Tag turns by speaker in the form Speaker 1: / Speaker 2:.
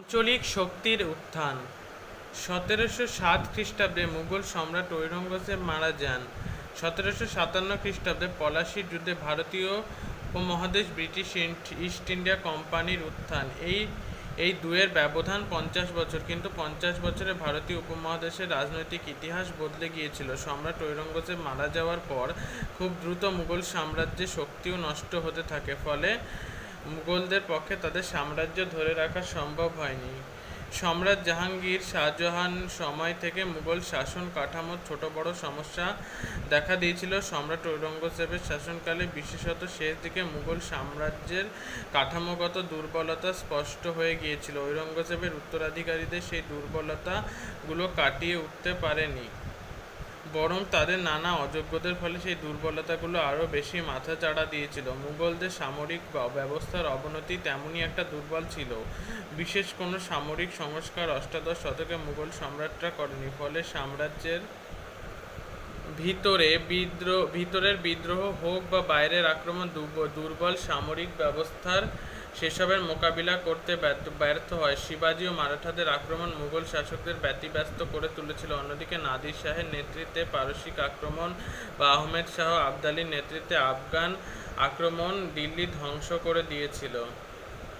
Speaker 1: আঞ্চলিক শক্তির উত্থান। সতেরোশো সাত খ্রিস্টাব্দে মুঘল সম্রাট ঔরঙ্গজেব মারা যান। সতেরোশো সাতান্ন খ্রিস্টাব্দে পলাশির যুদ্ধে ভারতীয় উপমহাদেশ ব্রিটিশ ইস্ট ইন্ডিয়া কোম্পানির উত্থান। এই এই দুয়ের ব্যবধান পঞ্চাশ বছর, কিন্তু পঞ্চাশ বছরে ভারতীয় উপমহাদেশের রাজনৈতিক ইতিহাস বদলে গিয়েছিল। সম্রাট ঔরঙ্গজেব মারা যাওয়ার পর খুব দ্রুত মুঘল সাম্রাজ্যের শক্তিও নষ্ট হতে থাকে। ফলে মুঘলদের পক্ষে তাদের সাম্রাজ্য ধরে রাখা সম্ভব হয়নি। সম্রাট জাহাঙ্গীর শাহজাহান সময় থেকে মুঘল শাসন কাঠামোর ছোট বড় সমস্যা দেখা দিয়েছিল। সম্রাট ঔরঙ্গজেবের শাসনকালে বিশেষত শেষ দিকে মুঘল সাম্রাজ্যের কাঠামোগত দুর্বলতা স্পষ্ট হয়ে গিয়েছিল। ঔরঙ্গজেবের উত্তরাধিকারীদের সেই দুর্বলতাগুলো কাটিয়ে উঠতে পারেনি। বরং তাদের নানা অযোগ্যদের ফলে সেই দুর্বলতাগুলো আরও বেশি মাথাচাড়া দিয়েছিল। মুঘলদের সামরিক ব্যবস্থার অবনতি তেমনই একটা দুর্বল ছিল। বিশেষ কোনো সামরিক সংস্কার অষ্টাদশ শতকে মুঘল সম্রাটরা করেনি, ফলে সাম্রাজ্যের ভিতরে বিদ্রোহ ভিতরের বিদ্রোহ হোক বা বাইরের আক্রমণ দুর্ব- দুর্বল সামরিক ব্যবস্থার সেসবের মোকাবিলা করতে ব্যর্থ হয়। শিবাজি ও মারাঠাদের আক্রমণ মুঘল শাসকদের ব্যতিব্যস্ত করে তুলেছিল। অন্যদিকে নাদির শাহের নেতৃত্বে পারসিক আক্রমণ বা আহমেদ শাহ আবদালির নেতৃত্বে আফগান আক্রমণ দিল্লি ধ্বংস করে দিয়েছিল।